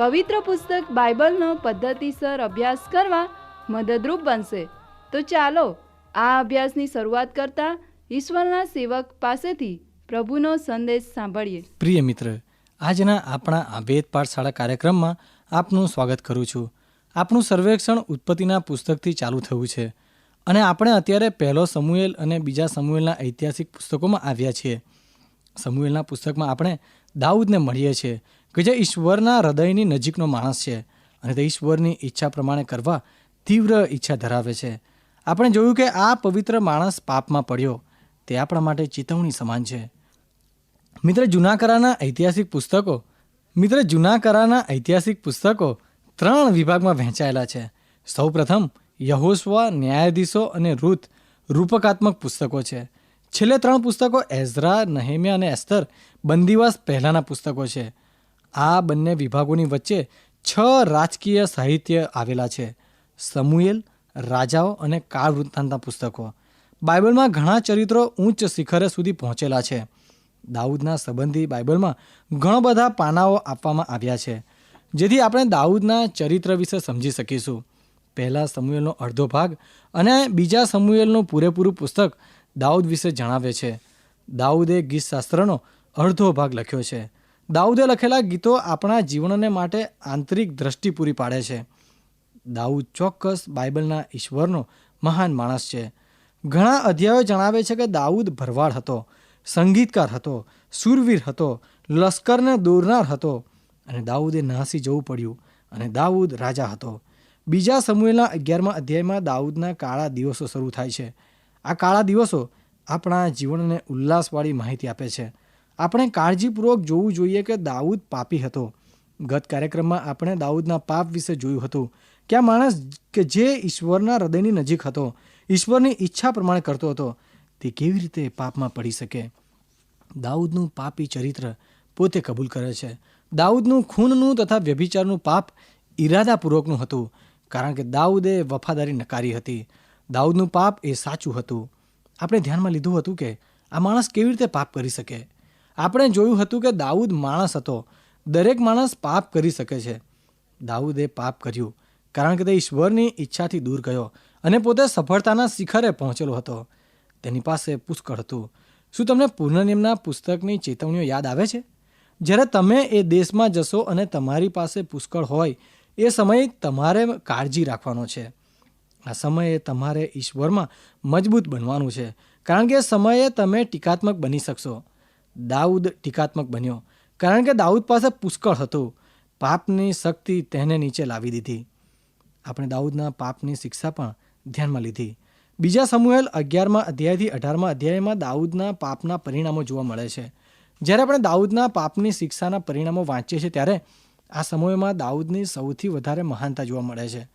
પવિત્ર પુસ્તક બાઇબલનો પદ્ધતિસર અભ્યાસ કરવા મદદરૂપ બનશે. તો ચાલો, આ અભ્યાસની શરૂઆત કરતા ઈશ્વરના સેવક પાસેથી પ્રભુનો સંદેશ સાંભળીએ. પ્રિય મિત્ર, આજના આપણા આ વેદ પાઠશાળા કાર્યક્રમમાં આપનું સ્વાગત કરું છું. આપણું સર્વેક્ષણ ઉત્પત્તિના પુસ્તકથી ચાલુ થયું છે અને આપણે અત્યારે પહેલો સમુએલ અને બીજા સમુએલના ઐતિહાસિક પુસ્તકોમાં આવ્યા છીએ. સમુએલના પુસ્તકમાં આપણે દાઉદને મળીએ છીએ કે જે ઈશ્વરના હૃદયની નજીકનો માણસ છે અને તે ઈશ્વરની ઈચ્છા પ્રમાણે કરવા તીવ્ર ઈચ્છા ધરાવે છે. આપણે જોયું કે આ પવિત્ર માણસ પાપમાં પડ્યો. તે આપણા માટે ચેતવણી સમાન છે. મિત્ર જૂના કરાના ઐતિહાસિક પુસ્તકો, મિત્ર જૂના કરાના ઐતિહાસિક પુસ્તકો ત્રણ વિભાગમાં વહેંચાયેલા છે. સૌપ્રથમ યહોસ્વા ન્યાયાધીશો અને રૂથ રૂપકાત્મક પુસ્તકો છે. છેલ્લે ત્રણ પુસ્તકો, એઝરા, નહેમ્યા અને એસ્તર બંદીવાસ પહેલાંના પુસ્તકો છે. આ બંને વિભાગોની વચ્ચે છ રાજકીય સાહિત્ય આવેલા છે. સમુએલ રાજાઓ અને કાળ વૃત્તાંતના પુસ્તકો. બાઇબલમાં ઘણા ચરિત્રો ઉચ્ચ શિખરે સુધી પહોંચેલા છે. દાઉદના સંબંધી બાઇબલમાં ઘણા બધા પાનાઓ આપવામાં આવ્યા છે. જેથી આપણે દાઉદના ચરિત્ર વિશે સમજી શકીશું. પહેલા સમુએલનો અડધો ભાગ અને બીજા સમુએલનું પૂરેપૂરું પુસ્તક દાઉદ વિશે જણાવે છે. દાઉદે ગીતશાસ્ત્રનો અડધો ભાગ લખ્યો છે. દાઉદે લખેલા ગીતો આપણા જીવનને માટે આંતરિક દ્રષ્ટિ પૂરી પાડે છે. દાઉદ ચોક્કસ બાઇબલના ઈશ્વરનો મહાન માણસ છે. ઘણા અધ્યાયો જણાવે છે કે દાઉદ ભરવાડ હતો, સંગીતકાર હતો, સુરવીર હતો, લશ્કરને દોરનાર હતો અને દાઉદે નાસી જવું પડ્યું અને દાઉદ રાજા હતો. બીજા સમૂહના અગિયારમા અધ્યાયમાં દાઉદના કાળા દિવસો શરૂ થાય છે. આ કાળા દિવસો આપણા જીવનને ઉલ્લાસવાળી માહિતી આપે છે. આપણે કાળજીપૂર્વક જોવું જોઈએ કે દાઉદ પાપી હતો. ગત કાર્યક્રમમાં આપણે દાઉદના પાપ વિશે જોયું હતું કે આ માણસ કે જે ઈશ્વરના હૃદયની નજીક હતો, ઈશ્વરની ઈચ્છા પ્રમાણે કરતો હતો, તે કેવી રીતે પાપમાં પડી શકે? દાઉદનું પાપી ચરિત્ર પોતે કબૂલ કરે છે. દાઉદનું ખૂનનું તથા વ્યભિચારનું પાપ ઈરાદાપૂર્વકનું હતું, કારણ કે દાઉદે વફાદારી નકારી હતી. દાઉદનું પાપ એ સાચું હતું. આપણે ધ્યાનમાં લીધું હતું કે આ માણસ કેવી રીતે પાપ કરી શકે? આપણે જોયું હતું કે દાઉદ માણસ હતો. દરેક માણસ પાપ કરી શકે છે. દાઉદે પાપ કર્યું કારણ કે તે ઈશ્વરની ઈચ્છાથી દૂર ગયો અને પોતે સફળતાના શિખરે પહોંચેલો હતો. તેની પાસે પુષ્કળ હતું. શું તમને પુનર્નિયમના પુસ્તકની ચેતવણીઓ યાદ આવે છે? જ્યારે તમે એ દેશમાં જશો અને તમારી પાસે પુષ્કળ હોય, એ સમયે તમારે કાળજી રાખવાનો છે. આ સમયે તમારે ઈશ્વરમાં મજબૂત બનવાનું છે. કારણ કે સમયે તમે ટીકાત્મક બની શકશો. દાઉદ ટીકાત્મક બન્યો. કારણ કે દાઉદ પાસે પુષ્કળ હતું. પાપની શક્તિ તેને નીચે લાવી દીધી. આપણે દાઉદના પાપની શિક્ષા પણ ધ્યાનમાં લીધી. બીજા સમુહેલ અગિયારમાં અધ્યાયથી અઢારમાં અધ્યાયમાં દાઉદના પાપના પરિણામો જોવા મળે છે. જ્યારે આપણે દાઉદના પાપની શિક્ષાના પરિણામો વાંચીએ છીએ ત્યારે આ સમયમાં દાઉદની સૌથી વધારે મહાનતા જોવા મળે છે.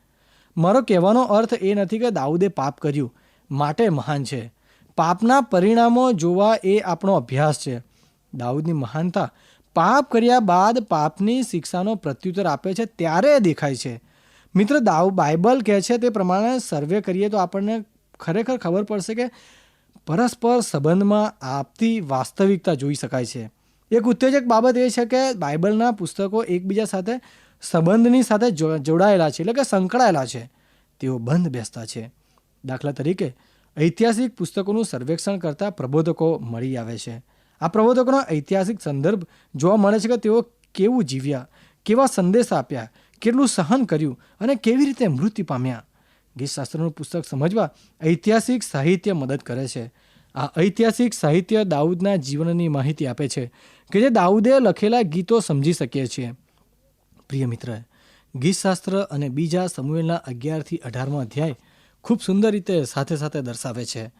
મારો કહેવાનો અર્થ એ નથી કે દાઉદે પાપ કર્યું. માટે મહાન છે. પાપના પરિણામો જોવા એ આપણો અભ્યાસ છે. દાઉદની મહાનતા પાપ કર્યા બાદ પાપની શિક્ષાનો પ્રત્યુત્તર આપે છે ત્યારે દેખાય છે. મિત્ર, દાઉ બાઇબલ કહે છે તે પ્રમાણે સર્વે કરીએ તો આપણને ખરેખર ખબર પડશે કે પરસ્પર સંબંધમાં આપતી વાસ્તવિકતા જોઈ શકાય છે. એક ઉત્તેજક બાબત એ છે કે બાઇબલના પુસ્તકો એકબીજા સાથે સંબંધની સાથે જોડાયેલા છે એટલે કે સંકળાયેલા છે. તેઓ બંધ બેસતા છે. દાખલા તરીકે ઐતિહાસિક પુસ્તકોનું સર્વેક્ષણ કરતા પ્રબોધકો મળી આવે છે. આ પ્રબોધકોનો ઐતિહાસિક સંદર્ભ જોવા મળે છે કે તેઓ કેવું જીવ્યા, કેવા સંદેશ આપ્યા, કેટલું સહન કર્યું અને કેવી રીતે મૃત્યુ પામ્યા. ગીતશાસ્ત્રનું પુસ્તક સમજવા ઐતિહાસિક સાહિત્ય મદદ કરે છે. આ ઐતિહાસિક સાહિત્ય દાઉદના જીવનની માહિતી આપે છે કે જે દાઉદે લખેલા ગીતો સમજી શકીએ છીએ. પ્રિય મિત્ર, ગીતશાસ્ત્ર અને બીજા સમુએલના અગિયારથી અઢારમો અધ્યાય ખૂબ સુંદર રીતે સાથે સાથે દર્શાવે છે.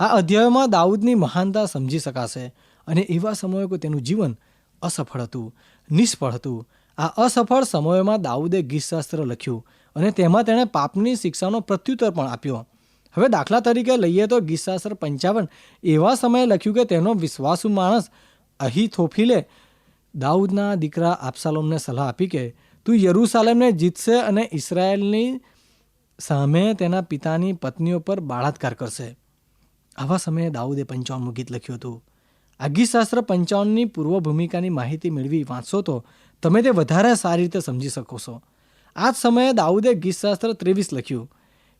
આ અધ્યાયમાં દાઉદની મહાનતા સમજી શકાશે. અને એવા સમયે તેનું જીવન અસફળ હતું, નિષ્ફળ હતું. આ અસફળ સમયોમાં દાઉદે ગીતશાસ્ત્ર લખ્યું અને તેમાં તેણે પાપની શિક્ષાનો પ્રત્યુત્તર પણ આપ્યો. હવે દાખલા તરીકે લઈએ તો ગીતશાસ્ત્ર પંચાવન એવા સમયે લખ્યું કે તેનો વિશ્વાસુ માણસ અહીં થોફીલે દાઉદના દીકરા આપસાલોમને સલાહ આપી કે, તું યરૂસાલેમને જીતશે અને ઇસરાયેલની સામે તેના પિતાની પત્નીઓ પર બાળાત્કાર કરશે. આવા સમયે દાઉદે પંચાવનનું ગીત લખ્યું હતું. આ ગીતશાસ્ત્ર પંચાવનની પૂર્વ ભૂમિકાની માહિતી મેળવી વાંચશો તો તમે તે વધારે સારી રીતે સમજી શકો છો. આ જ સમયે દાઉદે ગીતશાસ્ત્ર ત્રેવીસ લખ્યું,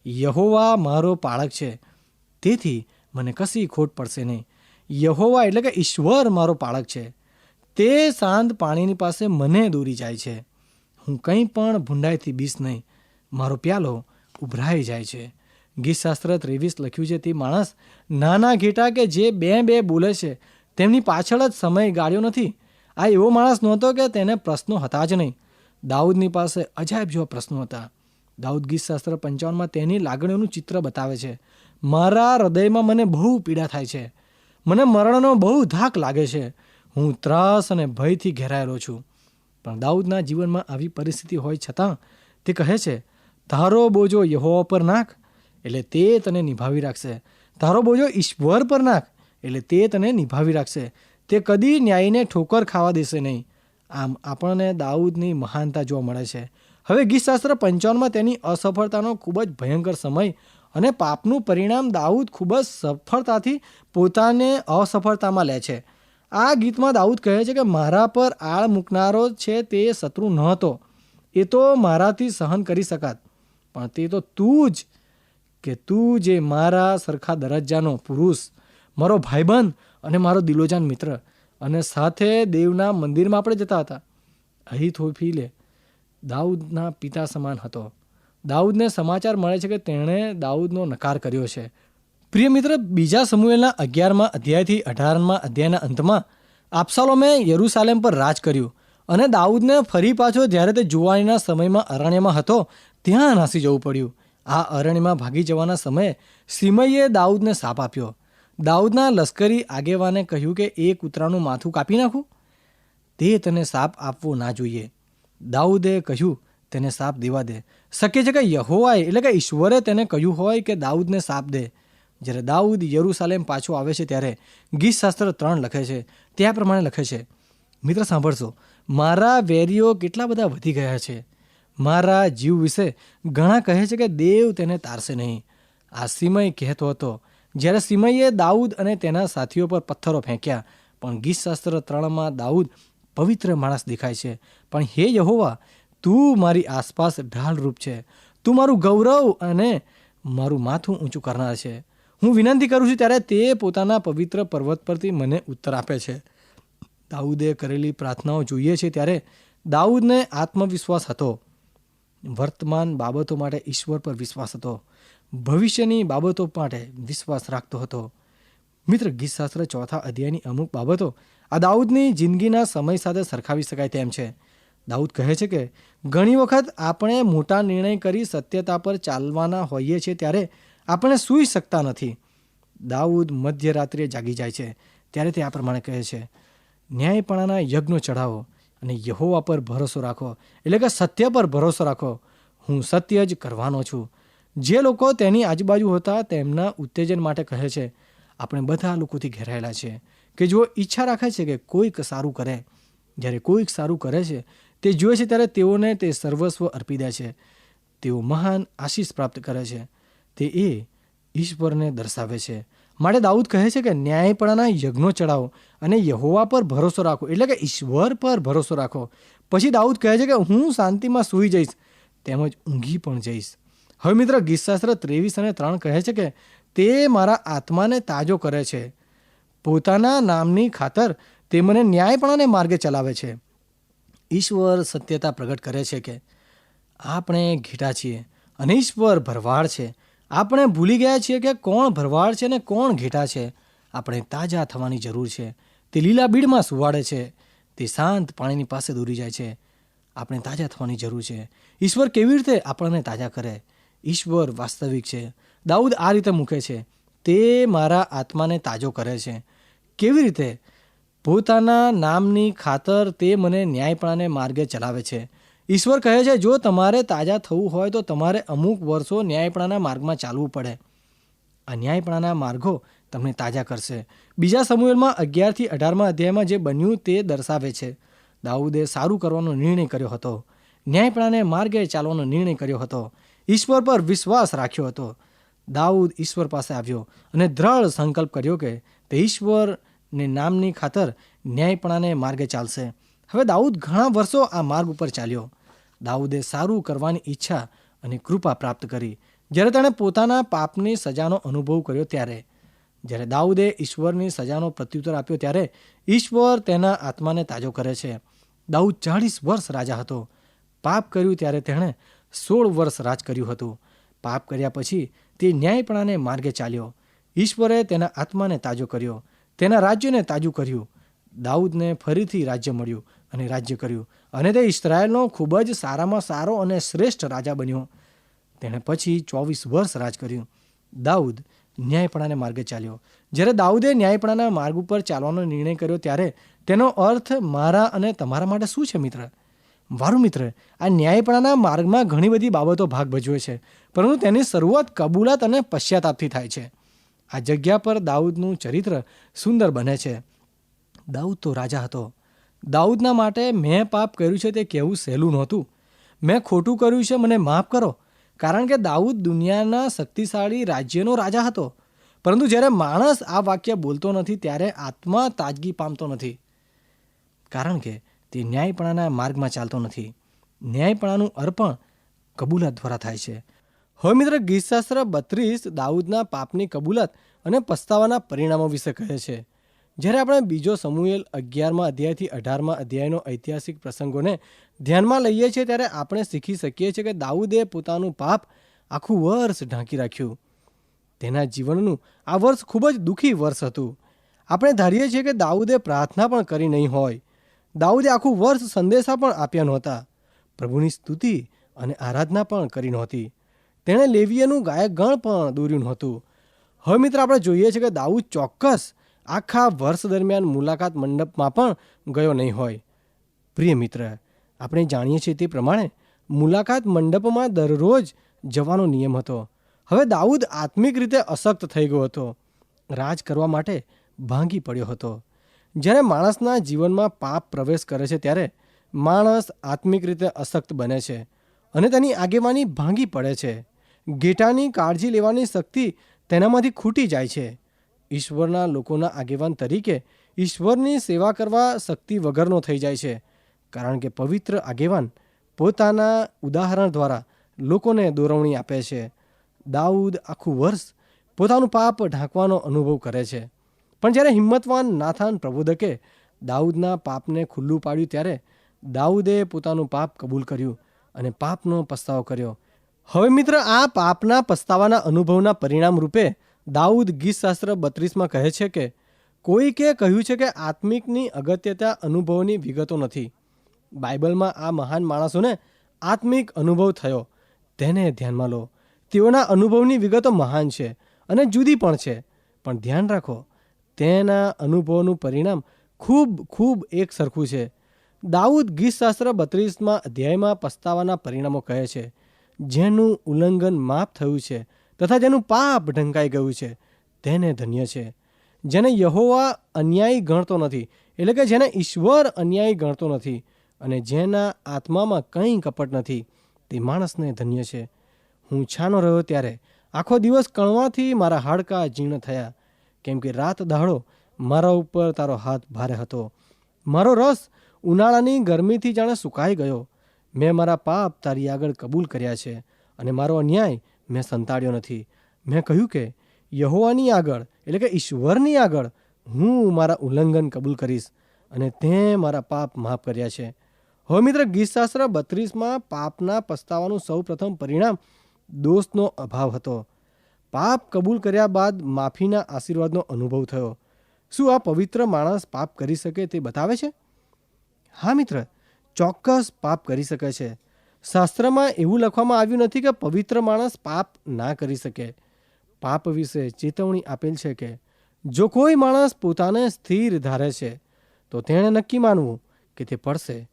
યહોવા મારો પાળક છે, તેથી મને કશી ખોટ પડશે નહીં. યહોવા એટલે કે ઈશ્વર મારો પાળક છે. તે શાંત પાણીની પાસે મને દોરી જાય છે. હું કંઈ પણ ભૂંડાઈથી બીસ નહીં. મારો પ્યાલો ઉભરાઈ જાય છે. ગીતશાસ્ત્ર ત્રેવીસ લખ્યું છે તે માણસ નાના ઘેટા કે જે બે બે બોલે છે તેમની પાછળ જ સમય ગાળ્યો નથી. આ એવો માણસ નહોતો કે તેને પ્રશ્નો હતા જ નહીં. દાઉદની પાસે અજાયબ જેવા પ્રશ્નો હતા. દાઉદ ગીતશાસ્ત્ર પંચાવનમાં તેની લાગણીઓનું ચિત્ર બતાવે છે. મારા હૃદયમાં મને બહુ પીડા થાય છે. મને મરણનો બહુ ધાક લાગે છે. હું ત્રાસ અને ભયથી ઘેરાયેલો છું. પણ દાઉદના જીવનમાં આવી પરિસ્થિતિ હોય છતાં તે કહે છે, તારો બોજો યહોવા પર નાખ, એટલે તે તને નિભાવી રાખશે. તારો બોજો ઈશ્વર પર નાખ એટલે તે તને નિભાવી રાખશે. તે કદી ન્યાયને ઠોકર ખાવા દેશે નહીં. આમ આપણને દાઉદની મહાનતા જોવા મળે છે. હવે ગીતશાસ્ત્ર પંચાવનમાં તેની અસફળતાનો ખૂબ જ ભયંકર સમય અને પાપનું પરિણામ દાઉદ ખૂબ જ સફળતાથી પોતાને અસફળતામાં લે છે. આ ગીતમાં દાઉદ કહે છે કે મારા પર આળ મૂકનારો છે તે શત્રુ ન હતો એ તો મારાથી સહન કરી શકાત. પણ તે તો તું જ કે તું જે મારા સરખા દરજ્જાનો પુરુષ મારો ભાઈબંધ અને મારો દિલોજાન મિત્ર. અને સાથે દેવના મંદિરમાં આપણે જતા હતા. અહીં થોફી લે. દાઉદના પિતા સમાન હતો. દાઉદને સમાચાર મળે છે કે તેણે દાઉદનો નકાર કર્યો છે. પ્રિય મિત્ર, બીજા સમુએલના અગિયારમાં અધ્યાયથી અઢારમાં અધ્યાયના અંતમાં આપસાલોમે યરુસાલેમ પર રાજ કર્યું અને દાઉદને ફરી પાછો જ્યારે તે જુવાનીના સમયમાં અરણ્યમાં હતો, ત્યાં નાસી જવું પડ્યું. આ અરણ્યમાં ભાગી જવાના સમયે સિમઈએ દાઉદને સાપ આપ્યો. દાઉદના લશ્કરી આગેવાને કહ્યું કે એ કૂતરાનું માથું કાપી નાખું? તે તને સાપ આપવો ના જોઈએ. દાઉદે કહ્યું, તેને સાપ દેવા દે. શક્ય છે કે યહોવાએ, એટલે કે ઈશ્વરે તેને કહ્યું હોય કે દાઉદને સાપ દે. જ્યારે દાઉદ યરુસાલેમ પાછો આવે છે ત્યારે ગીતશાસ્ત્ર ત્રણ લખે છે. ત્યાં પ્રમાણે લખે છે, મિત્ર, સાંભળશો. મારા વેરીઓ કેટલા બધા વધી ગયા છે. મારા જીવ વિશે ઘણા કહે છે કે દેવ તેને તારશે નહીં. આ કહેતો હતો. જ્યારે સિમયે દાઉદ અને તેના સાથીઓ પર પથ્થરો ફેંક્યા, પણ ગીતશાસ્ત્ર ત્રણમાં દાઉદ પવિત્ર માણસ દેખાય છે. પણ હે યહોવા, તું મારી આસપાસ ઢાલરૂપ છે. તું મારું ગૌરવ અને મારું માથું ઊંચું કરનાર છે. હું વિનંતી કરું છું ત્યારે તે પોતાના પવિત્ર પર્વત પરથી મને ઉત્તર આપે છે. દાઉદે કરેલી પ્રાર્થનાઓ જોઈએ છે ત્યારે દાઉદને આત્મવિશ્વાસ હતો. વર્તમાન બાબતો માટે ઈશ્વર પર વિશ્વાસ હતો. ભવિષ્યની બાબતો માટે વિશ્વાસ રાખતો હતો. મિત્ર, ગીતશાસ્ત્ર ચોથા અધ્યાયની અમુક બાબતો આ દાઉદની જિંદગીના સમય સાથે સરખાવી શકાય તેમ છે. દાઉદ કહે છે કે, ઘણી વખત આપણે મોટા નિર્ણય કરી સત્યતા પર ચાલવાના હોઈએ છીએ ત્યારે આપણે સૂઈ શકતા નથી. દાઉદ મધ્યરાત્રિએ જાગી જાય છે. ત્યારે તે આ પ્રમાણે કહે છે, ન્યાયપણાના યજ્ઞો ચઢાવો અને યહોવા પર ભરોસો રાખો. એટલે કે સત્ય પર ભરોસો રાખો. હું સત્ય જ કરવાનો છું. જે લોકો તેની આજુબાજુ હતા તેમના ઉત્તેજન માટે કહે છે, આપણે બધા લોકોથી ઘેરાયેલા છે કે જો ઈચ્છા રાખે છે કે કોઈક સારું કરે. જ્યારે કોઈક સારું કરે છે, તે જુએ છે ત્યારે તેઓને તે સર્વસ્વ અર્પી દે છે. તેઓ મહાન આશીષ પ્રાપ્ત કરે છે. તે એ ઈશ્વરને દર્શાવે છે. માટે દાઉદ કહે છે કે, ન્યાયપણાના યજ્ઞો ચડાવો અને યહોવા પર ભરોસો રાખો. એટલે કે ઈશ્વર પર ભરોસો રાખો. પછી દાઉદ કહે છે કે, હું શાંતિમાં સૂઈ જઈશ, તેમજ ઊંઘી પણ જઈશ. હવે મિત્ર ગીતશાસ્ત્ર ત્રેવીસ અને ત્રણ કહે છે કે તે મારા આત્માને તાજો કરે છે. પોતાના નામની ખાતર તે મને ન્યાયપણાને માર્ગે ચલાવે છે. ઈશ્વર સત્યતા પ્રગટ કરે છે કે આપણે ઘેટા છીએ અને ઈશ્વર ભરવાડ છે. આપણે ભૂલી ગયા છીએ કે કોણ ભરવાડ છે ને કોણ ઘેટા છે. આપણે તાજા થવાની જરૂર છે. તે લીલા બીડમાં સુવાડે છે. તે શાંત પાણીની પાસે દોરી જાય છે. આપણે તાજા થવાની જરૂર છે. ઈશ્વર કેવી રીતે આપણને તાજા કરે? ઈશ્વર વાસ્તવિક છે. દાઉદ આ રીતે મૂકે છે, તે મારા આત્માને તાજો કરે છે. કેવી રીતે? પોતાના નામની ખાતર તે મને ન્યાયપણાને માર્ગે ચલાવે છે. ઈશ્વર કહે છે, જો તમારે તાજા થવું હોય તો તમારે અમુક વર્ષો ન્યાયપણાના માર્ગમાં ચાલવું પડે. આ ન્યાયપણાના માર્ગો તમને તાજા કરશે. બીજા સમુએલમાં અગિયારથી અઢારમાં અધ્યાયમાં જે બન્યું તે દર્શાવે છે. દાઉદે સારું કરવાનો નિર્ણય કર્યો હતો. ન્યાયપણાને માર્ગે ચાલવાનો નિર્ણય કર્યો હતો. ઈશ્વર પર વિશ્વાસ રાખ્યો હતો. દાઉદ ઈશ્વર પાસે આવ્યો અને દ્રઢ સંકલ્પ કર્યો કે તે ઈશ્વરને નામની ખાતર ન્યાયપણાને માર્ગે ચાલશે. હવે દાઉદ ઘણા વર્ષો આ માર્ગ ઉપર ચાલ્યો. દાઉદે સારું કરવાની ઈચ્છા અને કૃપા પ્રાપ્ત કરી. જ્યારે તેણે પોતાના પાપની સજાનો અનુભવ કર્યો ત્યારે. જ્યારે દાઉદે ઈશ્વરની સજાનો પ્રત્યુત્તર આપ્યો ત્યારે ઈશ્વર તેના આત્માને તાજો કરે છે. દાઉદ ચાળીસ વર્ષ રાજા હતો. પાપ કર્યું ત્યારે તેણે સોળ વર્ષ રાજ કર્યું હતું. પાપ કર્યા પછી તે ન્યાયપણાને માર્ગે ચાલ્યો. ઈશ્વરે તેના આત્માને તાજો કર્યો. તેના રાજ્યને તાજું કર્યું. દાઉદને ફરીથી રાજ્ય મળ્યું અને રાજ્ય કર્યું. અને તે ઇસ્રાયેલનો ખૂબ જ સારામાં સારો અને શ્રેષ્ઠ રાજા બન્યો. તેણે પછી ચોવીસ વર્ષ રાજ કર્યું. દાઉદ ન્યાયપણાને માર્ગે ચાલ્યો. જ્યારે દાઉદે ન્યાયપણાના માર્ગ ઉપર ચાલવાનો નિર્ણય કર્યો ત્યારે તેનો અર્થ મારા અને તમારા માટે શું છે મિત્ર? મારું મિત્ર, આ ન્યાયપણાના માર્ગમાં ઘણી બધી બાબતો ભાગ ભજવે છે, પરંતુ તેની શરૂઆત કબૂલાત અને પશ્ચાતાપથી થાય છે. આ જગ્યા પર દાઉદનું ચરિત્ર સુંદર બને છે. દાઉદ તો રાજા હતો. દાઉદના માટે મેં પાપ કર્યું છે તે કહેવું સહેલું નહોતું. મેં ખોટું કર્યું છે મને માફ કરો, કારણ કે દાઉદ દુનિયાના શક્તિશાળી રાજ્યનો રાજા હતો. પરંતુ જ્યારે માણસ આ વાક્ય બોલતો નથી, ત્યારે આત્મા તાજગી પામતો નથી. કારણ કે તે ન્યાયપણાના માર્ગમાં ચાલતો નથી. ન્યાયપણાનું અર્પણ કબૂલાત દ્વારા થાય છે. હવે મિત્ર ગીતશાસ્ત્ર બત્રીસ દાઉદના પાપની કબૂલાત અને પસ્તાવાના પરિણામો વિશે કહે છે. જ્યારે આપણે બીજો સમુએલ અગિયારમાં અધ્યાયથી અઢારમાં અધ્યાયનો ઐતિહાસિક પ્રસંગોને ધ્યાનમાં લઈએ છીએ, ત્યારે આપણે શીખી શકીએ છીએ કે દાઉદે પોતાનું પાપ આખું વર્ષ ઢાંકી રાખ્યું. તેના જીવનનું આ વર્ષ ખૂબ જ દુઃખી વર્ષ હતું. આપણે ધારીએ છીએ કે દાઉદે પ્રાર્થના પણ કરી નહીં હોય. દાઉદે આખું વર્ષ સંદેશા પણ આપ્યા નહોતા. પ્રભુની સ્તુતિ અને આરાધના પણ કરી નહોતી. તેણે લેવીયનું ગાયક ગણ પણ દોર્યું નહોતું. હવે મિત્ર, આપણે જોઈએ છીએ કે દાઉદ ચોક્કસ આખા વર્ષ દરમિયાન મુલાકાત મંડપમાં પણ ગયો નહીં હોય. પ્રિય મિત્ર, આપણે જાણીએ છીએ તે પ્રમાણે મુલાકાત મંડપમાં દરરોજ જવાનો નિયમ હતો. હવે દાઉદ આત્મિક રીતે અશક્ત થઈ ગયો હતો. રાજ કરવા માટે ભાંગી પડ્યો હતો. જ્યારે માણસના જીવનમાં પાપ પ્રવેશ કરે છે ત્યારે માણસ આત્મિક રીતે અશક્ત બને છે અને તેની આગેવાની ભાંગી પડે છે. ઘેટાની કાળજી લેવાની શક્તિ તેનામાંથી ખૂટી જાય છે. ઈશ્વરના લોકોના આગેવાન તરીકે ઈશ્વરની સેવા કરવા શક્તિ વગરનો થઈ જાય છે, કારણ કે પવિત્ર આગેવાન પોતાના ઉદાહરણ દ્વારા લોકોને દોરવણી આપે છે. દાઉદ આખું વર્ષ પોતાનું પાપ ઢાંકવાનો અનુભવ કરે છે. પણ જ્યારે હિંમતવાન નાથાન પ્રબોધકે દાઉદના પાપને ખુલ્લું પાડ્યું ત્યારે દાઉદે પોતાનું પાપ કબૂલ કર્યું અને પાપનો પસ્તાવો કર્યો. હવે મિત્ર, આ પાપના પસ્તાવાના અનુભવના પરિણામ રૂપે દાઉદ ગીતશાસ્ત્ર બત્રીસમાં કહે છે કે, કોઈકે કહ્યું છે કે આત્મિકની અગત્યતા અનુભવની વિગતો નથી. બાઇબલમાં આ મહાન માણસોને આત્મિક અનુભવ થયો. તેને ધ્યાનમાં લો. તેઓના અનુભવની વિગતો મહાન છે અને જુદી પણ છે. પણ ધ્યાન રાખો તેના અનુભવનું પરિણામ ખૂબ ખૂબ એક સરખું છે. દાઉદ ગીતશાસ્ત્ર બત્રીસમાં અધ્યાયમાં પસ્તાવાના પરિણામો કહે છે. જેનું ઉલ્લંઘન માફ થયું છે તથા જેનું પાપ ઢંકાઈ ગયું છે, તેને ધન્ય છે. જેને યહોવા અન્યાયી ગણતો નથી, એટલે કે જેને ઈશ્વર અન્યાયી ગણતો નથી અને જેના આત્મામાં કંઈ કપટ નથી, તે માણસને ધન્ય છે. હું છાનો રહ્યો ત્યારે. આખો દિવસ કણવાથી મારા હાડકાં જીર્ણ થયા. કેમ કે રાત દહાડો મારા ઉપર તારો હાથ ભારે હતો. મારો રસ ઉનાળાની ગરમીથી જાણે સુકાઈ ગયો. મેં મારા પાપ તારી આગળ કબૂલ કર્યા છે અને મારો અન્યાય મેં સંતાડ્યો નથી. મેં કહ્યું કે યહોવાની આગળ, એટલે કે ઈશ્વરની આગળ હું મારા ઉલ્લંઘન કબૂલ કરીશ અને તે મારા પાપ માફ કર્યા છે. હવે મિત્ર ગીતશાસ્ત્ર બત્રીસમાં પાપના પસ્તાવાનું સૌ પ્રથમ પરિણામ દોષનો અભાવ હતો. પાપ કબૂલ કર્યા બાદ માફીના આશીર્વાદનો અનુભવ થયો. શું આ પવિત્ર માણસ પાપ કરી શકે તે બતાવે છે? હા મિત્ર, ચોક્કસ પાપ કરી શકે છે. શાસ્ત્રમાં એવું લખવામાં આવ્યું નથી કે પવિત્ર માણસ પાપ ના કરી શકે. પાપ વિશે ચેતવણી આપેલ છે કે, જો કોઈ માણસ પોતાને સ્થિર ધારે છે, તો તેણે નક્કી માનવું કે તે પડશે.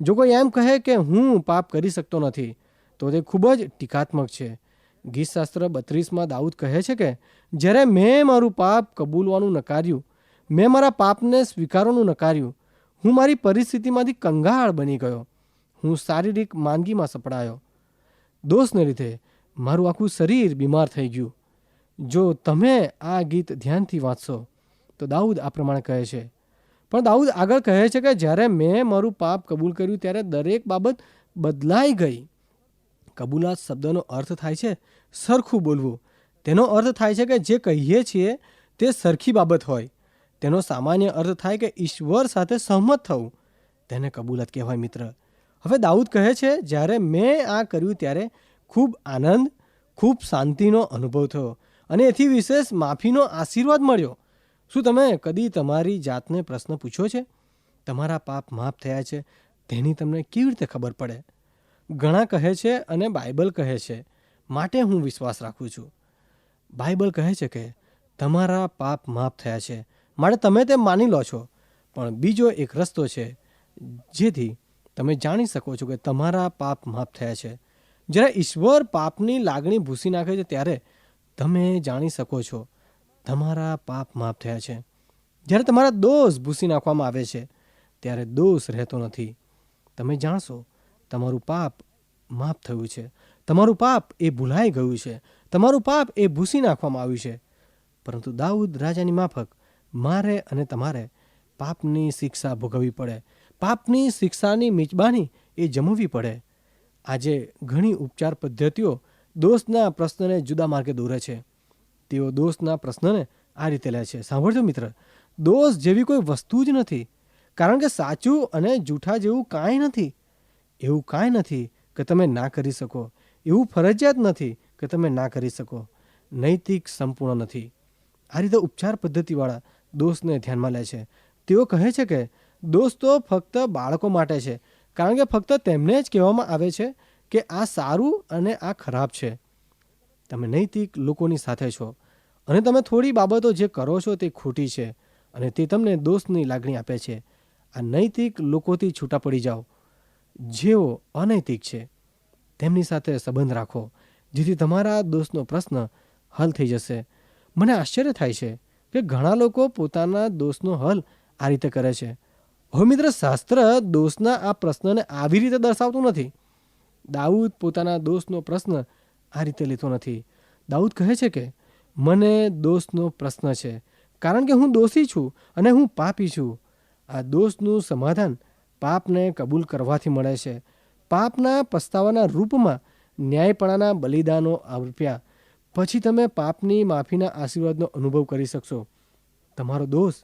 જો કોઈ એમ કહે કે હું પાપ કરી શકતો નથી, તો તે ખૂબ જ ટીકાત્મક છે. ગીતશાસ્ત્ર બત્રીસમાં દાઉદ કહે છે કે, જ્યારે મેં મારું પાપ કબૂલવાનું નકાર્યું, મેં મારા પાપને સ્વીકારવાનું નકાર્યું, હું મારી પરિસ્થિતિમાંથી કંગાળ બની ગયો, હું શારીરિક માંદગીમાં સપડાયો. દોષને લીધે મારું આખું શરીર બીમાર થઈ ગયું. જો તમે આ ગીત ધ્યાનથી વાંચશો, તો દાઉદ આ પ્રમાણે કહે છે. પણ દાઉદ આગળ કહે છે કે, જ્યારે મેં મારું પાપ કબૂલ કર્યું, ત્યારે દરેક બાબત બદલાઈ ગઈ. કબૂલાત શબ્દનો અર્થ થાય છે સરખું બોલવું. તેનો અર્થ થાય છે કે જે કહીએ છીએ તે સરખી બાબત હોય. તેનો સામાન્ય અર્થ થાય કે ઈશ્વર સાથે સહમત થવું. તેને કબૂલત કહેવાય મિત્ર. હવે દાઉદ કહે છે, જ્યારે મેં આ કર્યું ત્યારે ખૂબ આનંદ, ખૂબ શાંતિનો અનુભવ થયો અને એથી વિશેષ માફીનો આશીર્વાદ મળ્યો. શું તમે કદી તમારી જાતને પ્રશ્ન પૂછ્યો છે? તમારા પાપ માફ થયા છે. તેની તમને કેવી રીતે ખબર પડે? ઘણા કહે છે અને બાઇબલ કહે છે માટે હું વિશ્વાસ રાખું છું. બાઇબલ કહે છે કે, તમારા પાપ માફ થયા છે. માટે તમે તે માની લો છો. પણ બીજો એક રસ્તો છે, જેથી તમે જાણી શકો છો કે તમારા પાપ માફ થયા છે. જ્યારે ઈશ્વર પાપની લાગણી ભૂસી નાખે છે, ત્યારે તમે જાણી શકો છો, તમારા પાપ માફ થયા છે. જ્યારે તમારા દોષ ભૂસી નાખવામાં આવે છે, ત્યારે દોષ રહેતો નથી. તમે જાણશો, તમારું પાપ માફ થયું છે. તમારું પાપ એ ભૂલાઈ ગયું છે. તમારું પાપ એ ભૂસી નાખવામાં આવ્યું છે. પરંતુ દાઉદ રાજાની માફક મારે અને તમારે પાપની શિક્ષા ભોગવવી પડે. પાપની શિક્ષાની મિજબાની એ જમવી પડે. આજે ઘણી ઉપચાર પદ્ધતિઓ દોષના પ્રશ્નને જુદા માર્ગે દોરે છે. તેઓ દોષના પ્રશ્નને આ રીતે લે છે. સાંભળજો મિત્ર, દોષ જેવી કોઈ વસ્તુ જ નથી. કારણ કે સાચું અને જૂઠા જેવું કાંઈ નથી. એવું કાંઈ નથી કે તમે ના કરી શકો. એવું ફરજિયાત નથી કે તમે ના કરી શકો. નૈતિક સંપૂર્ણ નથી. આ રીતે ઉપચાર પદ્ધતિવાળા દોષને ધ્યાનમાં લે છે. તેઓ કહે છે કે દોષ તો ફક્ત બાળકો માટે છે. કારણ કે ફક્ત તેમને જ કહેવામાં આવે છે કે આ સારું અને આ ખરાબ છે. તમે નૈતિક લોકોની સાથે છો અને તમે થોડી બાબતો જે કરો છો તે ખોટી છે અને તે તમને દોષની લાગણી આપે છે. આ નૈતિક લોકોથી છૂટા પડી જાઓ. જેઓ અનૈતિક છે. તેમની સાથે સંબંધ રાખો, જેથી તમારા દોષનો પ્રશ્ન હલ થઈ જશે. મને આશ્ચર્ય થાય છે કે ઘણા લોકો પોતાના દોષનો હલ આ રીતે કરે છે. હવે મિત્ર, શાસ્ત્ર દોષના આ પ્રશ્નને આવી રીતે દર્શાવતું નથી. દાઉદ પોતાના દોષનો પ્રશ્ન આ રીતે લેતો નથી. દાઉદ કહે છે કે, મને દોષનો પ્રશ્ન છે, કારણ કે હું દોષી છું અને હું પાપી છું. આ દોષનું સમાધાન પાપને કબૂલ કરવાથી મળે છે. પાપના પસ્તાવાના રૂપમાં ન્યાયપણાના બલિદાનો આપ્યા. પછી તમે પાપની માફીના આશીર્વાદનો અનુભવ કરી શકશો. તમારો દોષ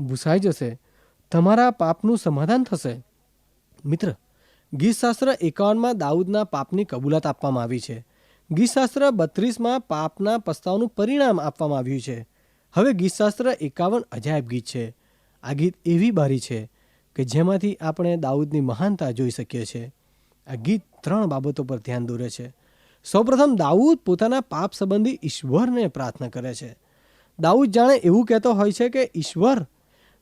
ભૂસાઈ જશે. તમારા પાપનું સમાધાન થશે. મિત્ર ગીતશાસ્ત્ર એકાવનમાં દાઉદના પાપની કબૂલાત આપવામાં આવી છે. ગીતશાસ્ત્ર બત્રીસમાં પાપના પસ્તાવનું પરિણામ આપવામાં આવ્યું છે. હવે ગીતશાસ્ત્ર એકાવન અજાયબ ગીત છે. આ ગીત એવી બારી છે કે જેમાંથી આપણે દાઉદની મહાનતા જોઈ શકીએ છીએ. આ ગીત ત્રણ બાબતો પર ધ્યાન દોરે છે. સૌપ્રથમ, દાઉદ પોતાના પાપ સંબંધી ઈશ્વરને પ્રાર્થના કરે છે. દાઉદ જાણે એવું કહેતો હોય છે કે, ઈશ્વર,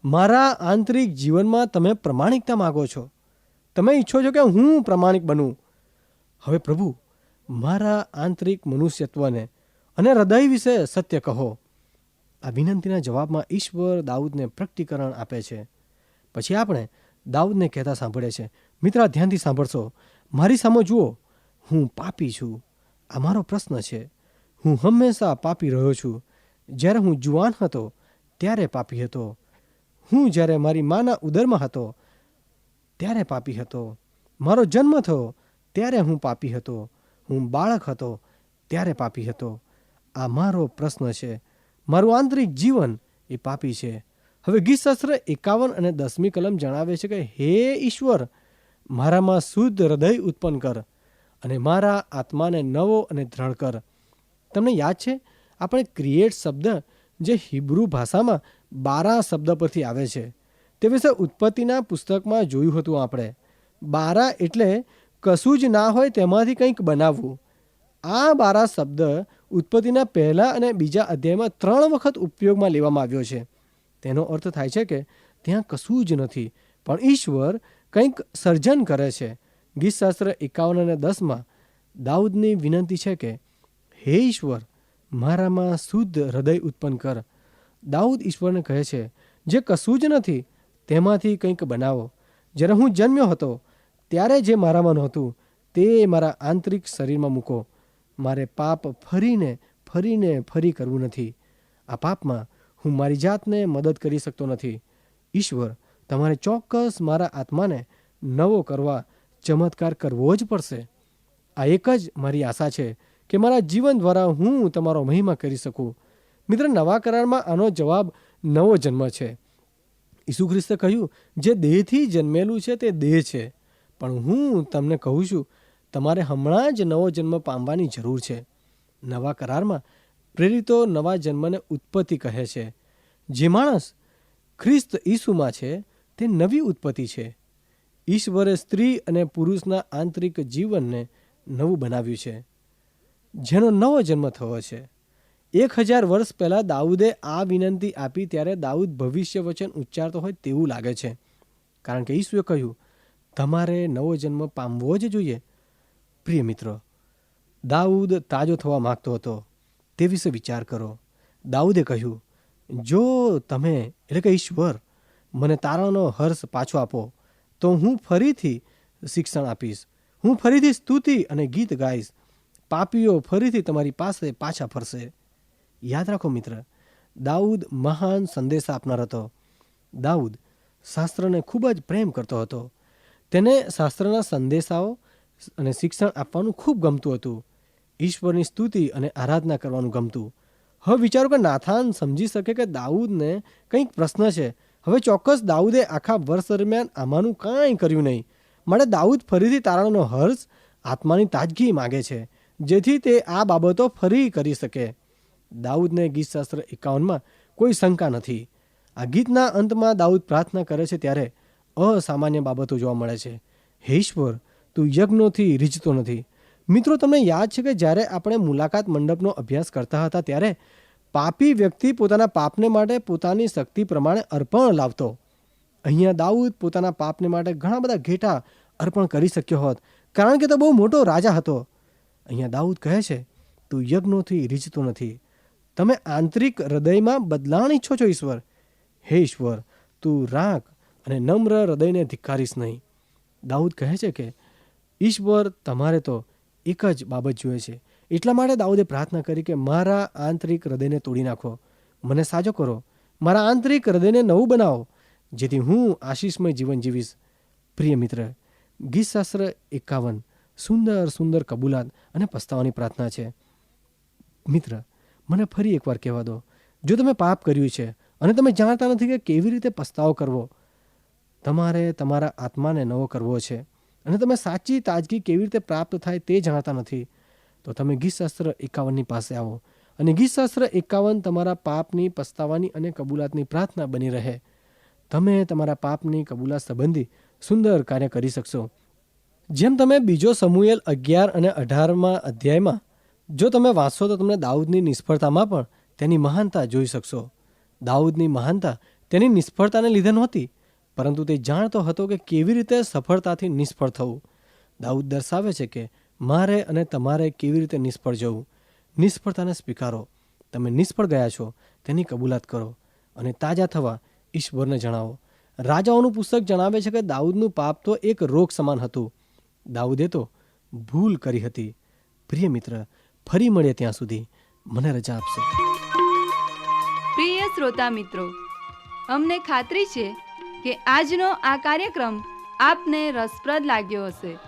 મારા આંતરિક જીવનમાં તમે પ્રમાણિકતા માગો છો. તમે ઈચ્છો છો કે હું પ્રમાણિક બનું. હવે પ્રભુ, મારા આંતરિક મનુષ્યત્વને અને હૃદય વિશે સત્ય કહો. આ વિનંતીના જવાબમાં ઈશ્વર દાઉદને પ્રગટીકરણ આપે છે. પછી આપણે દાઉદને કહેતા સાંભળે છે. મિત્ર ધ્યાનથી સાંભળશો. મારી સામે જુઓ, હું પાપી છું. આ મારો પ્રશ્ન છે. હું હંમેશા પાપી રહ્યો છું. જ્યારે હું જુવાન હતો, ત્યારે પાપી હતો. હું જ્યારે મારી માના ઉદરમાં હતો, ત્યારે પાપી હતો. મારો જન્મ થયો, ત્યારે હું પાપી હતો. હું બાળક હતો, ત્યારે પાપી હતો. આ મારો પ્રશ્ન છે. મારું આંતરિક જીવન એ પાપી છે. હવે ગીતશાસ્ત્ર એકાવન અને દસમી કલમ જણાવે છે કે, હે ઈશ્વર મારામાં શુદ્ધ હૃદય ઉત્પન્ન કર અને મારા આત્માને નવો અને દ્રઢ કર. તમને યાદ છે? આપણે ક્રિએટ શબ્દ જે હિબ્રુ ભાષામાં બારા શબ્દ પરથી આવે છે. તે વિશે ઉત્પત્તિના પુસ્તકમાં જોયું હતું આપણે. બારા એટલે કશું જ ના હોય તેમાંથી કંઈક બનાવવું. આ બારા શબ્દ ઉત્પત્તિના પહેલાં અને બીજા અધ્યાયમાં ત્રણ વખત ઉપયોગમાં લેવામાં આવ્યો છે. તેનો અર્થ થાય છે કે ત્યાં કશું જ નથી. પણ ઈશ્વર કંઈક સર્જન કરે છે. ગીતશાસ્ત્ર એકાવન અને દસમાં દાઉદની વિનંતી છે કે, હે ઈશ્વર, મારામાં શુદ્ધ હૃદય ઉત્પન્ન કર. દાઉદ ઈશ્વરને કહે છે, જે કશું જ નથી, તેમાંથી કંઈક બનાવો. જ્યારે હું જન્મ્યો હતો, ત્યારે જે મારામાં નહોતું, તે મારા આંતરિક શરીરમાં મૂકો. મારે પાપ ફરીને ફરીને, ફરી કરવું નથી. આ પાપમાં હું મારી જાતને મદદ કરી શકતો નથી. ઈશ્વર તમારે ચોક્કસ મારા આત્માને નવો કરવા, ચમત્કાર કરવો જ પડશે. આ એક જ મારી આશા છે કે મારા જીવન દ્વારા હું તમારો મહિમા કરી શકું. મિત્ર, નવા કરારમાં આનો જવાબ નવો જન્મ છે. ઈસુ ખ્રિસ્તે કહ્યું, જે દેહથી જન્મેલું છે તે દેહ છે. પણ હું તમને કહું છું, તમારે હમણાં જ નવો જન્મ પામવાની જરૂર છે. નવા કરારમાં પ્રેરિતો નવા જન્મને ઉત્પત્તિ કહે છે. જે માણસ ખ્રિસ્ત ઈસુમાં છે તે નવી ઉત્પત્તિ છે. ઈશ્વરે સ્ત્રી અને પુરુષના આંતરિક જીવનને નવું બનાવ્યું છે. જેનો નવો જન્મ થયો છે. એક હજાર વર્ષ પહેલાં દાઉદે આ વિનંતી આપી ત્યારે દાઉદ ભવિષ્ય વચન ઉચ્ચારતો હોય તેવું લાગે છે. કારણ કે ઈસુએ કહ્યું, તમારે નવો જન્મ પામવો જ જોઈએ. પ્રિય મિત્રો, દાઉદ તાજો થવા માગતો હતો. તે વિશે વિચાર કરો. દાઉદે કહ્યું, જો તમે, એટલે કે ઈશ્વર મને તારાનો હર્ષ પાછો આપો, તો હું ફરીથી શિક્ષણ આપીશ. હું ફરીથી સ્તુતિ અને ગીત ગાઈશ. પાપીઓ ફરીથી તમારી પાસે પાછા ફરશે. યાદ રાખો મિત્ર, દાઉદ મહાન સંદેશ આપનાર હતો. દાઉદ શાસ્ત્રને ખૂબ જ પ્રેમ કરતો હતો. તેને શાસ્ત્રના સંદેશાઓ અને શિક્ષણ આપવાનું ખૂબ ગમતું હતું. ઈશ્વરની સ્તુતિ અને આરાધના કરવાનું ગમતું. હવે વિચારો કે નાથાન સમજી શકે કે દાઉદને કંઈક પ્રશ્ન છે. હવે ચોક્કસ દાઉદે આખા વર્ષ દરમિયાન આમાંનું કાંઈ કર્યું નહીં. માટે દાઉદ ફરીથી તારણનો હર્ષ, આત્માની તાજગી માગે છે, જેથી તે આ બાબતો ફરી કરી શકે. દાઉદને ગીતશાસ્ત્ર એકાવનમાં કોઈ શંકા નથી. આ ગીતના અંતમાં દાઉદ પ્રાર્થના કરે છે ત્યારે અસામાન્ય બાબતો જોવા મળે છે. હે ઈશ્વર, તું યજ્ઞોથી રીઝતો નથી. મિત્રો, તમને યાદ છે કે જ્યારે આપણે મુલાકાત મંડપનો અભ્યાસ કરતા હતા ત્યારે પાપી વ્યક્તિ પોતાના પાપને માટે પોતાની શક્તિ પ્રમાણે અર્પણ લાવતો. અહીંયા દાઉદ પોતાના પાપને માટે ઘણા બધા ઘેટા અર્પણ કરી શક્યો હોત, કારણ કે તે બહુ મોટો રાજા હતો. અહીંયા દાઉદ કહે છે, તું યજ્ઞોથી રીઝતો નથી. તમે આંતરિક હૃદયમાં બદલાણ ઈચ્છો છો ઈશ્વર. હે ઈશ્વર, તું રાખ અને નમ્ર હૃદયને ધિક્કારીશ નહીં. દાઉદ કહે છે કે, ઈશ્વર તમારે તો એક જ બાબત જોઈએ છે. એટલા માટે દાઉદે પ્રાર્થના કરી કે મારા આંતરિક હૃદયને તોડી નાખો. મને સાજો કરો. મારા આંતરિક હૃદયને નવું બનાવો, જેથી હું આશીષમય જીવન જીવીશ. પ્રિય મિત્ર, ગીતશાસ્ત્ર એકાવન, સુંદર સુંદર કબૂલાત અને પસ્તાવાની પ્રાર્થના છે. મિત્ર, મને ફરી એકવાર કહેવા દો. જો તમે પાપ કર્યું છે અને તમે જાણતા નથી કે કેવી રીતે પસ્તાવો કરવો, તમારે તમારા આત્માને નવો કરવો છે અને તમે સાચી તાજગી કેવી રીતે પ્રાપ્ત થાય તે જાણતા નથી. તો તમે ગીતશાસ્ત્ર એકાવનની પાસે આવો. અને ગીતશાસ્ત્ર એકાવન તમારા પાપની પસ્તાવાની અને કબૂલાતની પ્રાર્થના બની રહે. તમે તમારા પાપની કબૂલાત સંબંધી સુંદર કાર્ય કરી શકશો. જેમ તમે બીજો સમુએલ અગિયાર અને અઢારમાં અધ્યાયમાં, જો તમે વાંચશો તો તમને દાઉદની નિષ્ફળતામાં પણ તેની મહાનતા જોઈ શકશો. દાઉદની મહાનતા તેની નિષ્ફળતાને લીધે નહોતી, પરંતુ તે જાણતો હતો કે કેવી રીતે સફળતાથી નિષ્ફળ થવું. દાઉદ દર્શાવે છે કે મારે અને તમારે કેવી રીતે નિષ્ફળ જવું? નિષ્ફળતાને સ્વીકારો. તમે નિષ્ફળ ગયા છો, તેની કબૂલાત કરો અને તાજા થવા ઈશ્વરને જણાવો. રાજાઓનું પુસ્તક જણાવે છે કે દાઉદનું પાપ તો એક રોગ સમાન હતું. દાઉદે તો ભૂલ કરી હતી. પ્રિય મિત્ર, ફરી મળીએ ત્યાં સુધી. મને રજા આપશે. પ્રિય શ્રોતા મિત્રો, અમને ખાતરી છે કે આજનો આ કાર્યક્રમ આપને રસપ્રદ લાગ્યો હશે.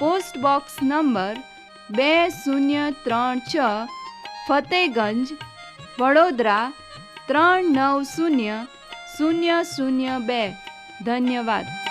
post box number બે શૂન્ય ત્રણ છ, ફતેગંજ, વડોદરા ત્રણ નવ શૂન્ય શૂન્ય શૂન્ય બે. ધન્યવાદ.